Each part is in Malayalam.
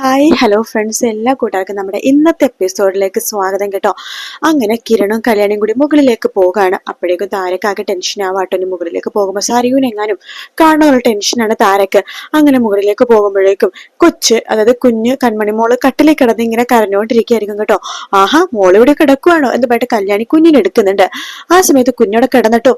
ഹായ്. ഹലോ ഫ്രണ്ട്സ് എല്ലാ കൂട്ടുകാർക്കും നമ്മുടെ ഇന്നത്തെ എപ്പിസോഡിലേക്ക് സ്വാഗതം കേട്ടോ. അങ്ങനെ കിരണും കല്യാണിയും കൂടി മുകളിലേക്ക് പോകാണ്. അപ്പോഴേക്കും താരക്കാകെ ടെൻഷൻ ആവാട്ടോ. മുകളിലേക്ക് പോകുമ്പോൾ സറിയൂനെങ്ങാനും കാണാനുള്ള ടെൻഷനാണ് താരക്ക്. അങ്ങനെ മുകളിലേക്ക് പോകുമ്പോഴേക്കും കൊച്ച് അതായത് കുഞ്ഞ് കൺമണി മോൾ കട്ടിലേക്ക് കിടന്ന് ഇങ്ങനെ കരഞ്ഞുകൊണ്ടിരിക്കുകയായിരിക്കും കേട്ടോ. ആഹാ മോൾ ഇവിടെ കിടക്കുവാണോ എന്ന് പറഞ്ഞിട്ട് കല്യാണി കുഞ്ഞിനെ എടുക്കുന്നുണ്ട്. ആ സമയത്ത് കുഞ്ഞോടെ കിടന്നിട്ടോ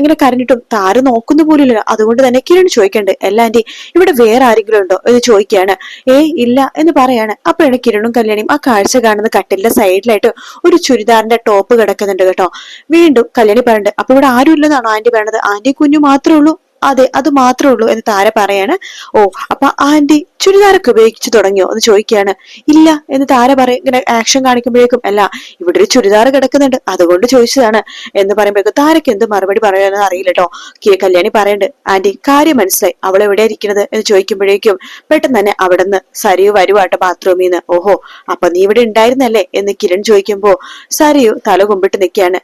ഇങ്ങനെ കരഞ്ഞിട്ടും താര നോക്കുന്ന പോലും ഇല്ലല്ലോ അതുകൊണ്ട് തന്നെ കിരൺ ചോദിക്കണ്ട് എല്ലാ ഇവിടെ വേറെ ആരെങ്കിലും ഉണ്ടോ? എന്ന് ചോദിക്കുകയാണ്. ഏയ് ഇല്ല എന്ന് പറയാണ്. അപ്പോഴാണ് കിരണും കല്യാണിയും ആ കാഴ്ച കാണുന്ന കട്ടിലിന്റെ സൈഡിലായിട്ട് ഒരു ചുരിദാറിന്റെ ടോപ്പ് കിടക്കുന്നുണ്ട് കേട്ടോ. വീണ്ടും കല്യാണി പറയുന്നുണ്ട് അപ്പൊ ഇവിടെ ആരും ഇല്ലെന്നാണോ ആന്റി പറയണത്? ആന്റി കുഞ്ഞു മാത്രമേ ഉള്ളൂ. അതെ അത് മാത്രമേ ഉള്ളൂ എന്ന് താര പറയാണ്. ഓ അപ്പൊ ആന്റി ചുരിദാറൊക്കെ ഉപയോഗിച്ചു തുടങ്ങിയോ എന്ന് ചോദിക്കുകയാണ്. ഇല്ല എന്ന് താര പറയും. ഇങ്ങനെ ആക്ഷൻ കാണിക്കുമ്പോഴേക്കും അല്ല ഇവിടെ ഒരു ചുരിദാർ കിടക്കുന്നുണ്ട്. അതുകൊണ്ട് ചോദിച്ചതാണ്. എന്ന് പറയുമ്പോഴേക്കും താരക്ക് എന്ത് മറുപടി പറയാനെന്ന് അറിയില്ല കേട്ടോ കല്യാണി പറയണ്ട് ആന്റി കാര്യം മനസ്സിലായി. അവൾ എവിടെ ഇരിക്കുന്നത് എന്ന് ചോദിക്കുമ്പോഴേക്കും പെട്ടെന്ന് തന്നെ അവിടെ നിന്ന് സരിയു വരുവാട്ടോ ബാത്റൂമിൽ നിന്ന് ഓഹോ അപ്പൊ നീ ഇവിടെ ഉണ്ടായിരുന്നല്ലേ? എന്ന് കിരൺ ചോദിക്കുമ്പോ സരിയു തല കുമ്പിട്ട് നിൽക്കുകയാണ്.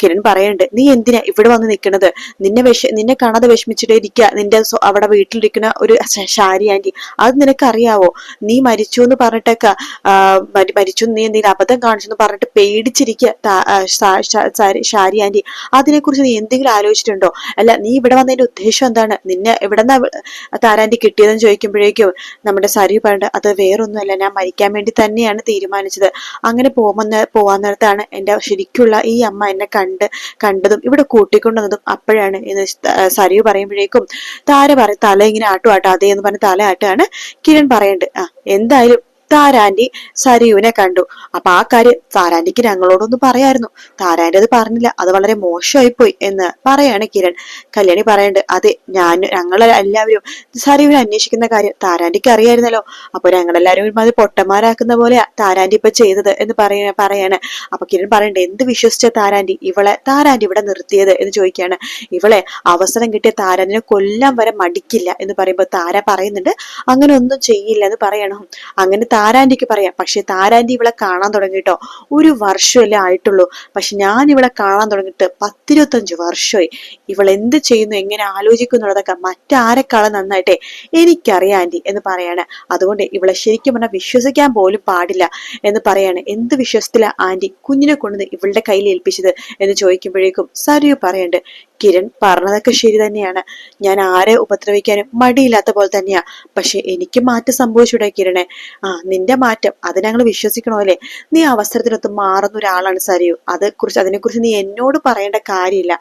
കിരൺ പറയണ്ട് നീ എന്തിനാ ഇവിടെ വന്ന് നിൽക്കുന്നത് നിന്നെ വിഷ നിന്നെ കാണാതെ വിഷമിച്ചിട്ട് ഇരിക്കുക നിന്റെ അവിടെ വീട്ടിലിരിക്കുന്ന ഒരു ഷാരി ആന്റി. അത് നിനക്കറിയാവോ? നീ മരിച്ചു എന്ന് പറഞ്ഞിട്ടൊക്കെ മരിച്ചു. നീ എന്തെങ്കിലും അബദ്ധം കാണിച്ചു എന്ന് പറഞ്ഞിട്ട് പേടിച്ചിരിക്കുക ശാരി ആന്റി. അതിനെക്കുറിച്ച് നീ എന്തെങ്കിലും ആലോചിച്ചിട്ടുണ്ടോ? അല്ല നീ ഇവിടെ വന്നതിന്റെ ഉദ്ദേശം എന്താണ്? നിന്നെ ഇവിടെ നിന്നാ താരാന്റി കിട്ടിയതെന്ന് ചോദിക്കുമ്പോഴേക്കും നമ്മുടെ സാരി പറഞ്ഞിട്ട് അത് വേറൊന്നുമല്ല. ഞാൻ മരിക്കാൻ വേണ്ടി തന്നെയാണ് തീരുമാനിച്ചത്. അങ്ങനെ പോകുന്ന പോവാൻ നേരത്താണ് എന്റെ ശരിക്കുള്ള ഈ അമ്മ എന്നെ കണ്ട് കണ്ടതും ഇവിടെ കൂട്ടിക്കൊണ്ടുവന്നതും അപ്പോഴാണ് ഇന്ന് സരിയു പറയുമ്പോഴേക്കും താര പറ തല ഇങ്ങനെ ആട്ടു ആട്ടോ അതേ എന്ന് പറഞ്ഞ് തല ആട്ടാണ് കിരൺ പറയേണ്ടത്. ആ എന്തായാലും താരാന്റി സരിയുവിനെ കണ്ടു. അപ്പൊ ആ കാര്യം താരാന്റിക്ക് ഞങ്ങളോടൊന്ന് പറയായിരുന്നു. താരാന്റി അത് പറഞ്ഞില്ല. അത് വളരെ മോശമായി പോയി എന്ന് പറയാണ് കിരൺ. കല്യാണി പറയണ്ട് അതെ ഞാൻ ഞങ്ങൾ എല്ലാവരും സരിയുവിനെ അന്വേഷിക്കുന്ന കാര്യം താരാന്റിക്ക് അറിയായിരുന്നല്ലോ. അപ്പൊ ഞങ്ങളെല്ലാവരും അത് പൊട്ടന്മാരാക്കുന്ന പോലെയാ താരാന്റി ഇപ്പൊ ചെയ്തത് എന്ന് പറയ പറയാണ്. അപ്പൊ കിരൺ പറയണ്ട് എന്ത് വിശ്വസിച്ച താരാന്റി ഇവളെ താരാന്റി ഇവിടെ നിർത്തിയത്? എന്ന് ചോദിക്കുകയാണ് ഇവളെ അവസരം കിട്ടിയ താരാന്റിനെ കൊല്ലം വരെ മടിക്കില്ല എന്ന് പറയുമ്പോൾ താര പറയുന്നുണ്ട് അങ്ങനെ ഒന്നും ചെയ്യില്ല എന്ന് പറയണം. അങ്ങനെ താരാന്റിക്ക് പറയാം. പക്ഷെ താരാന്റി ഇവളെ കാണാൻ തുടങ്ങിട്ടോ ഒരു വർഷമല്ലേ ആയിട്ടുള്ളൂ. പക്ഷെ ഞാൻ ഇവളെ കാണാൻ തുടങ്ങിയിട്ട് പത്തിരുപത്തഞ്ച് വർഷമായി. ഇവൾ എന്ത് ചെയ്യുന്നു എങ്ങനെ ആലോചിക്കുന്നുള്ളതൊക്കെ മറ്റാരെക്കാളും നന്നായിട്ടേ എനിക്കറിയാം ആന്റി എന്ന് പറയാണ്. അതുകൊണ്ട് ഇവളെ ശരിക്കും പറഞ്ഞാൽ വിശ്വസിക്കാൻ പോലും പാടില്ല എന്ന് പറയാണ്. എന്ത് വിശ്വസത്തില ആന്റി കുഞ്ഞിനെ കൊണ്ടുവന്ന് ഇവളുടെ കയ്യിൽ ഏൽപ്പിച്ചത് എന്ന് ചോദിക്കുമ്പോഴേക്കും സരിയു പറയണ്ട് കിരൺ പറഞ്ഞതൊക്കെ ശരി തന്നെയാണ്. ഞാൻ ആരെ ഉപദ്രവിക്കാനും മടിയില്ലാത്ത പോലെ തന്നെയാ. പക്ഷെ എനിക്ക് മാറ്റം സംഭവിച്ചൂടെ കിരണെ? ആ നിന്റെ മാറ്റം. അത് ഞങ്ങൾ വിശ്വസിക്കണോ അല്ലേ? നീ അവസരത്തിനൊത്ത് മാറുന്ന ഒരാളാണ് സരിയു. അതേക്കുറിച്ച് അതിനെക്കുറിച്ച് നീ എന്നോട് പറയേണ്ട കാര്യമില്ല.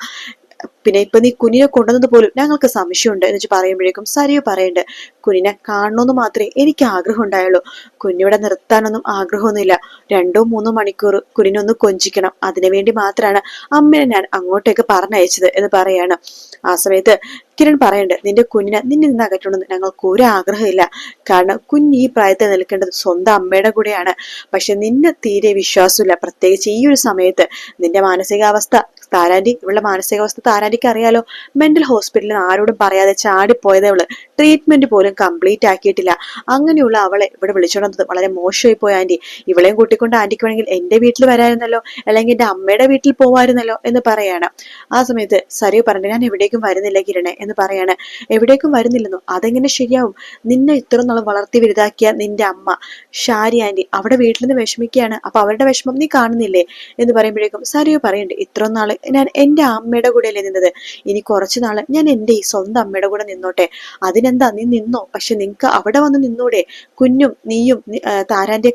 പിന്നെ ഇപ്പൊ നീ കുഞ്ഞിനെ കൊണ്ടുവന്നത് പോലും ഞങ്ങൾക്ക് സംശയമുണ്ട് എന്ന് വെച്ച് പറയുമ്പോഴേക്കും സരിയു പറയണ്ട് കുഞ്ഞിനെ കാണണമെന്ന് മാത്രമേ എനിക്ക് ആഗ്രഹം ഉണ്ടായുള്ളൂ കുഞ്ഞിവിടെ നിർത്താനൊന്നും ആഗ്രഹമൊന്നുമില്ല. രണ്ടോ മൂന്നോ മണിക്കൂർ കുഞ്ഞിനൊന്ന് കൊഞ്ചിക്കണം. അതിനുവേണ്ടി മാത്രമാണ് അമ്മയെ ഞാൻ അങ്ങോട്ടേക്ക് പറഞ്ഞയച്ചത് എന്ന് പറയാണ്. ആ സമയത്ത് കിരൺ പറയണ്ട് നിന്റെ കുഞ്ഞിനെ നിന്നെ നിന്ന് അകറ്റണമെന്ന് ഞങ്ങൾക്ക് ഒരു ആഗ്രഹമില്ല. കാരണം കുഞ്ഞ് ഈ പ്രായത്തിൽ നിൽക്കേണ്ടത് സ്വന്തം അമ്മയുടെ കൂടെയാണ്. പക്ഷെ നിന്നെ തീരെ വിശ്വാസമില്ല. പ്രത്യേകിച്ച് ഈ ഒരു സമയത്ത് നിന്റെ മാനസികാവസ്ഥ താരാന്റി ഇവളുടെ മാനസികാവസ്ഥ താരാന്റിക്ക് അറിയാലോ മെന്റൽ ഹോസ്പിറ്റലിൽ ആരോടും പറയാതെ ചാടിപ്പോയതേ അവൾ ട്രീറ്റ്മെന്റ് പോലും കംപ്ലീറ്റ് ആക്കിയിട്ടില്ല. അങ്ങനെയുള്ള അവളെ ഇവിടെ വിളിച്ചോണ്ടത് വളരെ മോശമായി പോയ ആന്റി ഇവളെയും കൂട്ടിക്കൊണ്ട് ആന്റിക്ക് വേണമെങ്കിൽ എന്റെ വീട്ടിൽ വരായിരുന്നല്ലോ അല്ലെങ്കിൽ എന്റെ അമ്മയുടെ വീട്ടിൽ പോവായിരുന്നല്ലോ എന്ന് പറയാണ്. ആ സമയത്ത് സരി പറഞ്ഞു ഞാൻ എവിടേക്കും വരുന്നില്ല കിരണെ എന്ന് പറയാണ്. എവിടേക്കും വരുന്നില്ലെന്നോ? അതെങ്ങനെ ശരിയാവും? നിന്നെ ഇത്ര നാളും വളർത്തി വലുതാക്കിയ നിന്റെ അമ്മ ഷാരി ആന്റി അവിടെ വീട്ടിൽ നിന്ന് വിഷമിക്കുകയാണ്. അപ്പൊ അവരുടെ വിഷമം നീ കാണുന്നില്ലേ? എന്ന് പറയുമ്പോഴേക്കും സരിയോ പറയുന്നുണ്ട് ഇത്ര നാൾ ഞാൻ എന്റെ അമ്മയുടെ കൂടെയല്ലേ നിന്നത്? ഇനി കുറച്ചു നാൾ ഞാൻ എന്റെ ഈ സ്വന്തം അമ്മയുടെ കൂടെ നിന്നോട്ടെ. അതിനെന്താ നീ നിന്നോ? പക്ഷെ നിനക്ക് അവിടെ വന്ന് നിന്നൂടെ. കുഞ്ഞും നീയും ആ,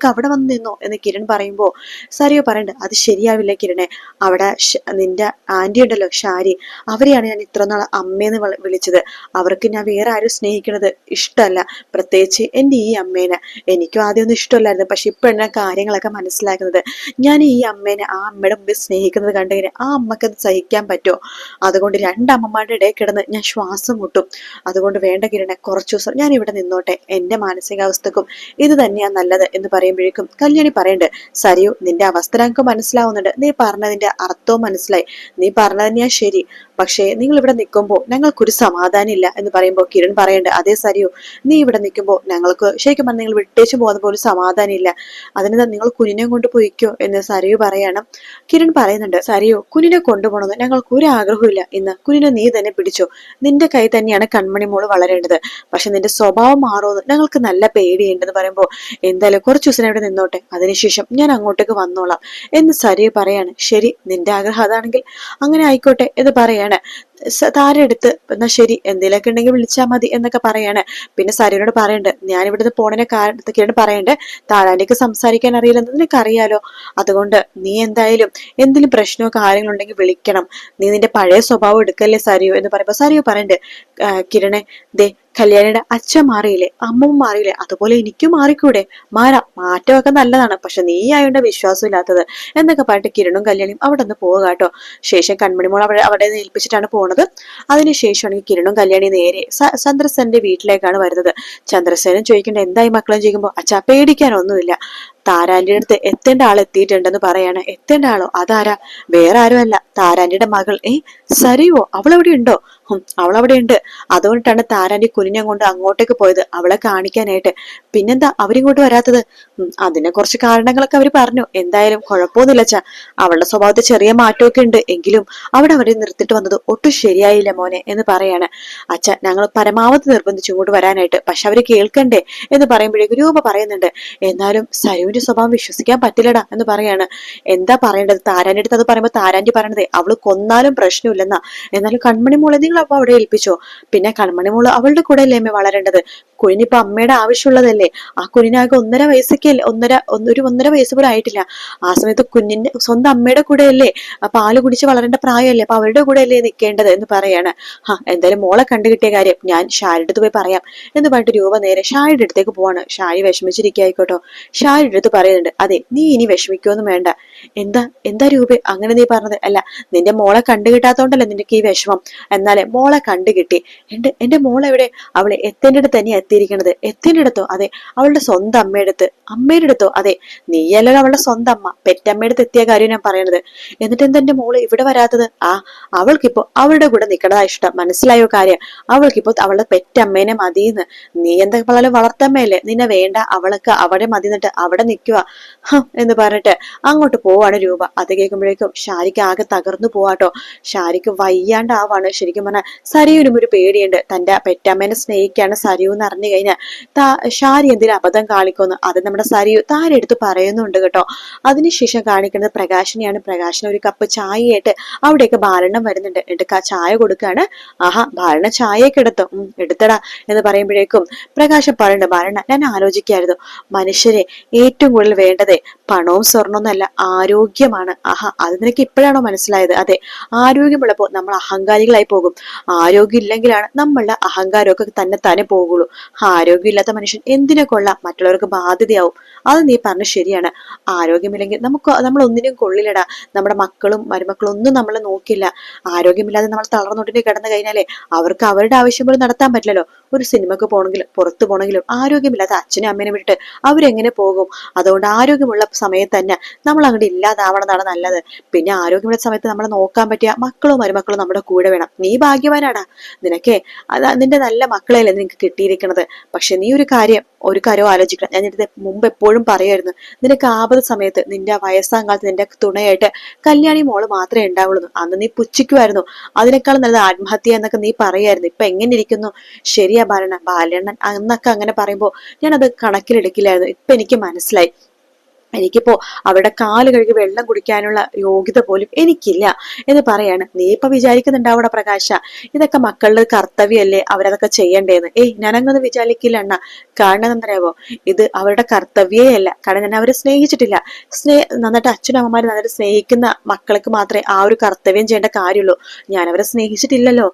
അവിടെ വന്ന് നിന്നോ? എന്ന് കിരൺ പറയുമ്പോൾ സാരിയോ പറയണ്ട അത് ശരിയാവില്ല കിരണെ. അവിടെ നിന്റെ ആന്റി ഉണ്ടല്ലോ ഷാരി. അവരെയാണ് ഞാൻ ഇത്ര നാൾ അമ്മയെന്ന് വിള- വിളിച്ചത്. അവർക്ക് ഞാൻ വേറെ ആരും സ്നേഹിക്കുന്നത് ഇഷ്ടമല്ല. പ്രത്യേകിച്ച് എന്റെ ഈ അമ്മേനെ. എനിക്കും ആദ്യമൊന്നും ഇഷ്ടമല്ലായിരുന്നു. പക്ഷെ ഇപ്പോഴാണ് കാര്യങ്ങളൊക്കെ മനസ്സിലാക്കുന്നത്. ഞാൻ ഈ അമ്മേനെ ആ അമ്മയുടെ മുമ്പിൽ സ്നേഹിക്കുന്നത് കണ്ടെങ്കിൽ ആ അമ്മയ്ക്ക് അത് സഹിക്കാൻ പറ്റുമോ? അതുകൊണ്ട് രണ്ടമ്മമാരുടെ ഇടയിൽ കിടന്ന് ഞാൻ ശ്വാസം മുട്ടും. അതുകൊണ്ട് വേണ്ട കിരണെ കുറച്ചു ദിവസം ഞാൻ ഇവിടെ നിന്നോട്ടെ. എന്റെ മാനസികാവസ്ഥക്കും ഇത് തന്നെയാ നല്ലത് എന്ന് പറയുമ്പോഴേക്കും കല്യാണി പറയണ്ട് സരിയു നിന്റെ അവസ്ഥ ഞങ്ങൾക്ക് മനസ്സിലാവുന്നുണ്ട്. നീ പറഞ്ഞതിന്റെ അർത്ഥവും മനസ്സിലായി. നീ പറഞ്ഞത് തന്നെയാ ശരി. പക്ഷേ നിങ്ങൾ ഇവിടെ നിൽക്കുമ്പോൾ ഞങ്ങൾക്കൊരു സമാധാനം ഇല്ല എന്ന് പറയുമ്പോൾ കിരൺ പറയണ്ട് അതേ സരിയു നീ ഇവിടെ നിൽക്കുമ്പോൾ ഞങ്ങൾക്ക് ശരിക്കും പറഞ്ഞാൽ നിങ്ങൾ വിട്ടേച്ചു പോകുന്ന പോലും സമാധാനം ഇല്ല അതിന് നിങ്ങൾ കുഞ്ഞിനെ കൊണ്ട് പോയിക്കോ? എന്ന് സരിയു പറയണം. കിരൺ പറയുന്നുണ്ട് സരിയു കുഞ്ഞിനെ കൊണ്ടുപോകണമെന്ന് ഞങ്ങൾക്ക് ഒരു ആഗ്രഹമില്ല ഇന്ന് കുഞ്ഞിനെ നീ തന്നെ പിടിച്ചു. നിന്റെ കൈ തന്നെയാണ് കൺമണി മോൾ വളരേണ്ടത്. പക്ഷെ നിന്റെ സ്വഭാവം മാറുമെന്ന് ഞങ്ങൾക്ക് നല്ല പേടിയുണ്ടെന്ന് പറയുമ്പോൾ എന്തായാലും കുറച്ച് ദിവസം ഇവിടെ നിന്നോട്ടെ. അതിനുശേഷം ഞാൻ അങ്ങോട്ടേക്ക് വന്നോളാം എന്ന് സരിയ പറയാണ്. ശരി നിന്റെ ആഗ്രഹം അതാണെങ്കിൽ അങ്ങനെ ആയിക്കോട്ടെ എന്ന് പറയാണ്. താരെടുത്ത് എന്നാ ശരി എന്തെങ്കിലുമൊക്കെ ഉണ്ടെങ്കിൽ വിളിച്ചാൽ മതി എന്നൊക്കെ പറയാണ്. പിന്നെ സരിയോട് പറയണ്ട് ഞാൻ ഇവിടുന്ന് പോണതിനെ കാരണത്തൊക്കെയാണ് പറയണ്ട്. താരാന്റെയൊക്കെ സംസാരിക്കാൻ അറിയില്ലെന്ന് നിനക്ക് അറിയാലോ അതുകൊണ്ട് നീ എന്തായാലും എന്തെങ്കിലും പ്രശ്നമോ കാര്യങ്ങളുണ്ടെങ്കിൽ വിളിക്കണം. നീ നിന്റെ പഴയ സ്വഭാവം എടുക്കല്ലേ സരിയോ എന്ന് പറയുമ്പോ സരിയോ പറയണ്ട് കിരണേ ദേ കല്യാണിയുടെ അച്ഛൻ മാറിയില്ലേ അമ്മവും മാറിയില്ലേ അതുപോലെ എനിക്കും മാറിക്കൂടെ? മാറാം. മാറ്റമൊക്കെ നല്ലതാണ്. പക്ഷെ നീ ആയോണ്ട് വിശ്വാസമില്ലാത്തത് എന്നൊക്കെ പറഞ്ഞിട്ട് കിരണും കല്യാണിയും അവിടെ നിന്ന് പോവുക കേട്ടോ. ശേഷം കൺമണിമോൾ അവിടെ അവിടെ ഏൽപ്പിച്ചിട്ടാണ് പോണത്. അതിനുശേഷമാണെങ്കിൽ കിരണും കല്യാണി നേരെ ചന്ദ്രസേനന്റെ വീട്ടിലേക്കാണ് വരുന്നത്. ചന്ദ്രസേനൻ ചോദിക്കേണ്ട എന്തായി മക്കളും ചോദിക്കുമ്പോൾ അച്ഛാ പേടിക്കാനൊന്നുമില്ല. താരാന്റെ അടുത്ത് എത്തേണ്ട ആൾ എത്തിയിട്ടുണ്ടെന്ന് പറയാണ്. എത്തേണ്ട ആളോ? അതാരാ? വേറെ ആരുമല്ല. താരാന്റിയുടെ മകൾ ഏ സരിയോ അവളവിടെ ഉണ്ടോ? അവളവിടെ ഉണ്ട്. അതുകൊണ്ടിട്ടാണ് താരാന്റെ കുഞ്ഞിനെ കൊണ്ട് അങ്ങോട്ടേക്ക് പോയത്. അവളെ കാണിക്കാനായിട്ട്. പിന്നെന്താ അവരിങ്ങോട്ട് വരാത്തത്? അതിനെ കുറച്ച് കാരണങ്ങളൊക്കെ അവർ പറഞ്ഞു. എന്തായാലും കുഴപ്പമൊന്നുമില്ല അച്ഛാ. അവളുടെ സ്വഭാവത്തിൽ ചെറിയ മാറ്റമൊക്കെ ഉണ്ട്. എങ്കിലും അവിടെ അവരെ നിർത്തിട്ട് വന്നത് ഒട്ടും ശരിയായില്ല മോനെ എന്ന് പറയാണ്. അച്ഛ ഞങ്ങൾ പരമാവധി നിർബന്ധിച്ചു ഇങ്ങോട്ട് വരാനായിട്ട്. പക്ഷെ അവർ കേൾക്കണ്ടേ എന്ന് പറയുമ്പോഴേക്കും രൂപ പറയുന്നുണ്ട്. എന്നാലും സരുവിന്റെ സ്വഭാവം വിശ്വസിക്കാൻ പറ്റില്ലടാ എന്ന് പറയാണ്. എന്താ പറയേണ്ടത്? താരാന്റെ അടുത്ത് അത് പറയുമ്പോൾ താരാന്റി പറയണതേ അവൾ കൊന്നാലും പ്രശ്നമില്ലെന്നാ. എന്നാലും കൺമണി മോളെ നിങ്ങൾ അപ്പൊ അവിടെ ഏൽപ്പിച്ചോ? പിന്നെ കൺമണി മോൾ അവളുടെ കൂടെ അല്ലേ അമ്മ വളരേണ്ടത്? കുഞ്ഞിനിപ്പൊ അമ്മയുടെ ആവശ്യമുള്ളതല്ലേ? ആ കുഞ്ഞിനാകെ ഒന്നര വയസ്സൊക്കെ ഒന്നര ഒരു ഒന്നര വയസ്സ് പോലും ആയിട്ടില്ല. ആ സമയത്ത് കുഞ്ഞിന്റെ സ്വന്തം അമ്മയുടെ കൂടെ അല്ലേ? പാൽ കുടിച്ച് വളരേണ്ട പ്രായമല്ലേ? അപ്പൊ അവരുടെ കൂടെ അല്ലേ നിൽക്കേണ്ടത് എന്ന് പറയാണ്. ഹാ എന്തായാലും മോളെ കണ്ടു കിട്ടിയ കാര്യം ഞാൻ ഷാരിയുടെ അടുത്ത് പോയി പറയാം എന്ന് പറഞ്ഞിട്ട് രൂപ നേരെ ഷാരിയുടെ അടുത്തേക്ക് പോവാണ്. ഷാരി വിഷമിച്ചിരിക്കായിക്കോട്ടോ ഷാരിയുടെ അടുത്ത് പറയുന്നുണ്ട് അതെ നീ ഇനി വിഷമിക്കൊന്നും വേണ്ട. എന്താ എന്താ രൂപ? അങ്ങനെ നീ പറഞ്ഞത്. അല്ല നിന്റെ മോളെ കണ്ടു കിട്ടാത്തോണ്ടല്ലേ നിനക്ക് ഈ വിഷമം? എന്നാലേ മോളെ കണ്ടു കിട്ടി. എന്റെ എന്റെ മോളെവിടെ അവളെ എത്തേന്റെ അടുത്ത് തന്നെ എത്തിയിരിക്കണത്. എത്തേന്റെ അടുത്തോ? അതെ അവളുടെ സ്വന്തം അമ്മയുടെ അടുത്ത്. അമ്മയുടെ അടുത്തോ? അതെ നീയല്ലോ അവളുടെ സ്വന്തം അമ്മ. പെറ്റമ്മയുടെ അടുത്ത് എത്തിയ കാര്യം ഞാൻ പറയണത്. എന്നിട്ട് എന്താ എന്റെ മോൾ ഇവിടെ വരാത്തത്? ആ അവൾക്കിപ്പോ അവളുടെ കൂടെ നിൽക്കണതാ ഇഷ്ടം. മനസ്സിലായോ കാര്യം? അവൾക്കിപ്പോ അവളുടെ പെറ്റമ്മേനെ മതിയെന്ന് നീ എന്താ വളരെ വളർത്തമ്മയല്ലേ. നിന്നെ വേണ്ട അവൾക്ക് അവിടെ മതി എന്നിട്ട് അവിടെ നിൽക്കുക എന്ന് പറഞ്ഞിട്ട് അങ്ങോട്ട് പോവാണ് രൂപ. അത് കേൾക്കുമ്പോഴേക്കും ഷാരിക്ക് ആകെ തകർന്നു പോവാട്ടോ. ഷാരിക്ക് വയ്യാണ്ടാവാണ്. ശരിക്കും പറഞ്ഞാൽ സരിയുനും ഒരു പേടിയുണ്ട്. തന്റെ പെറ്റമ്മേനെ സ്നേഹിക്കാണ് സരിയു എന്ന് അറിഞ്ഞു കഴിഞ്ഞാൽ താ ഷാരി എന്തെങ്കിലും അബദ്ധം കാണിക്കുന്നു അത് നമ്മുടെ സരിയു താരെടുത്ത് പറയുന്നുണ്ട് കേട്ടോ. അതിനുശേഷം കാണിക്കുന്നത് പ്രകാശനെയാണ്. പ്രകാശന ഒരു കപ്പ് ചായയായിട്ട് അവിടെയൊക്കെ ബാലണ്ണം വരുന്നുണ്ട്. എടുക്ക ചായ കൊടുക്കാണ് ആഹാ ബാലണ ചായയൊക്കെ എടുത്തോ. എടുത്തടാ എന്ന് പറയുമ്പോഴേക്കും പ്രകാശം പറയുന്നുണ്ട് ബാലണ്ണ ഞാൻ ആലോചിക്കായിരുന്നു. മനുഷ്യരെ ഏറ്റവും കൂടുതൽ വേണ്ടതേ പണവും സ്വർണമൊന്നല്ല ആരോഗ്യമാണ്. ആഹ അത് നിനക്ക് ഇപ്പോഴാണോ മനസ്സിലായത്? അതെ ആരോഗ്യമുള്ളപ്പോൾ നമ്മൾ അഹങ്കാരികളായി പോകും. ആരോഗ്യം ഇല്ലെങ്കിലാണ് നമ്മളുടെ അഹങ്കാരമൊക്കെ തന്നെ തന്നെ പോകുള്ളൂ. ആരോഗ്യമില്ലാത്ത മനുഷ്യൻ എന്തിനെ കൊള്ളാം? മറ്റുള്ളവർക്ക് ബാധ്യതയാവും. അത് നീ പറഞ്ഞ ശരിയാണ്. ആരോഗ്യമില്ലെങ്കിൽ നമുക്ക് നമ്മൾ ഒന്നിനും കൊള്ളില്ലടാ. നമ്മുടെ മക്കളും മരുമക്കളും ഒന്നും നമ്മളെ നോക്കില്ല. ആരോഗ്യമില്ലാതെ നമ്മൾ തളർന്നോട്ടിന് കിടന്നു കഴിഞ്ഞാലേ അവർക്ക് അവരുടെ ആവശ്യം പോലും നടത്താൻ പറ്റില്ലല്ലോ. ഒരു സിനിമക്ക് പോകണമെങ്കിലും പുറത്തു പോകണമെങ്കിലും ആരോഗ്യമില്ലാത്ത അച്ഛനും അമ്മേനെ വിട്ടിട്ട് അവരെങ്ങനെ പോകും? അതുകൊണ്ട് ആരോഗ്യമുള്ള സമയത്ത് തന്നെ നമ്മൾ അങ്ങോട്ട് ഇല്ലാതാവണമെന്നാണ് നല്ലത്. പിന്നെ ആരോഗ്യമുള്ള സമയത്ത് നമ്മൾ നോക്കാൻ പറ്റിയ മക്കളും മരുമക്കളും നമ്മുടെ കൂടെ വേണം. നീ ഭാഗ്യവാനാടാ. നിനക്കേ അത് നിന്റെ നല്ല മക്കളെയല്ലേ നിനക്ക് കിട്ടിയിരിക്കണത്. പക്ഷെ നീ ഒരു കാര്യം ഒരു കാര്യം ആലോചിക്കണം. ഞാൻ എന്റെ മുമ്പ് എപ്പോഴും പറയായിരുന്നു നിനക്ക് ആപത് സമയത്ത് നിന്റെ വയസ്സാം കാലത്ത് നിന്റെ തുണയായിട്ട് കല്യാണി മോൾ മാത്രമേ ഉണ്ടാവുള്ളൂ. അന്ന് നീ പുച്ഛിക്കുമായിരുന്നു. അതിനേക്കാൾ നല്ലത് ആത്മഹത്യ എന്നൊക്കെ നീ പറയായിരുന്നു. ഇപ്പൊ എങ്ങനെ ഇരിക്കുന്നു? ശരിയാ ബാലണ്ണ ബാലണ്ണൻ അന്നൊക്കെ അങ്ങനെ പറയുമ്പോൾ ഞാനത് കണക്കിലെടുക്കില്ലായിരുന്നു. ഇപ്പൊ എനിക്ക് മനസ്സിലായി. എനിക്കിപ്പോ അവരുടെ കാൽ കഴുകി വെള്ളം കുടിക്കാനുള്ള യോഗ്യത പോലും എനിക്കില്ല എന്ന് പറയാണ്. നീ ഇപ്പൊ വിചാരിക്കുന്നുണ്ടാവട പ്രകാശ. ഇതൊക്കെ മക്കളുടെ കർത്തവ്യമല്ലേ? അവരതൊക്കെ ചെയ്യണ്ടേന്ന്. ഏയ് ഞാനങ്ങനെ വിചാരിക്കില്ല അണ്ണ. കാരണം ഇത് അവരുടെ കർത്തവ്യേ അല്ല. കാരണം ഞാൻ അവരെ സ്നേഹിച്ചിട്ടില്ല. സ്നേഹ നന്നായിട്ട് അച്ഛനും അമ്മമാരും നന്നായിട്ട് സ്നേഹിക്കുന്ന മക്കൾക്ക് മാത്രമേ ആ ഒരു കർത്തവ്യം ചെയ്യേണ്ട കാര്യമുള്ളൂ. ഞാൻ അവരെ സ്നേഹിച്ചിട്ടില്ലല്ലോ.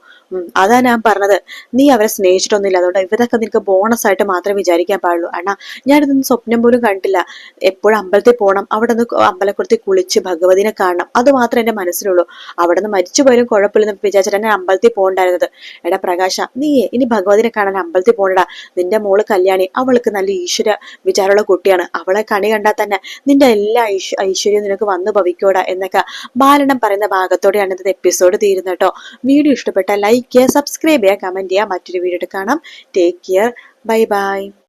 അതാ ഞാൻ പറഞ്ഞത്. നീ അവരെ സ്നേഹിച്ചിട്ടൊന്നുമില്ല. അതുകൊണ്ട് ഇവരൊക്കെ നിനക്ക് ബോണസ് ആയിട്ട് മാത്രമേ വിചാരിക്കാൻ പാടുള്ളൂ. അണ്ണാ ഞാനിതൊന്നും സ്വപ്നം പോലും കണ്ടില്ല. എപ്പോഴും അമ്പലത്തിൽ പോകണം അവിടെ നിന്ന് അമ്പലക്കുളത്തിൽ കുളിച്ച് ഭഗവതിനെ കാണണം. അത് മാത്രമേ എന്റെ മനസ്സിലുള്ളൂ. അവിടെ നിന്ന് മരിച്ചു പോയാലും കുഴപ്പമില്ലെന്ന് വിചാരിച്ചിട്ട് ഞാൻ അമ്പലത്തിൽ പോകണ്ടായിരുന്നത്. എടാ പ്രകാശ നീ ഇനി ഭഗവതിനെ കാണാൻ അമ്പലത്തിൽ പോകണ്ടാ നിന്റെ മോൾ കല്യാണി അവൾക്ക് നല്ല ഈശ്വര വിചാരമുള്ള കുട്ടിയാണ്. അവളെ കണി കണ്ടാൽ തന്നെ നിന്റെ എല്ലാ ഐശ്വര്യവും നിനക്ക് വന്നു ഭവിക്കോടാ എന്നൊക്കെ ബാലനം പറയുന്ന ഭാഗത്തോടെയാണ് ഇത് എപ്പിസോഡ് തീരുന്നത് കേട്ടോ. വീഡിയോ ഇഷ്ടപ്പെട്ട ലൈക്ക് ചെയ്യുക സബ്സ്ക്രൈബ് ചെയ്യുക കമന്റ് ചെയ്യുക മറ്റൊരു വീഡിയോ കാണാം. Take care bye bye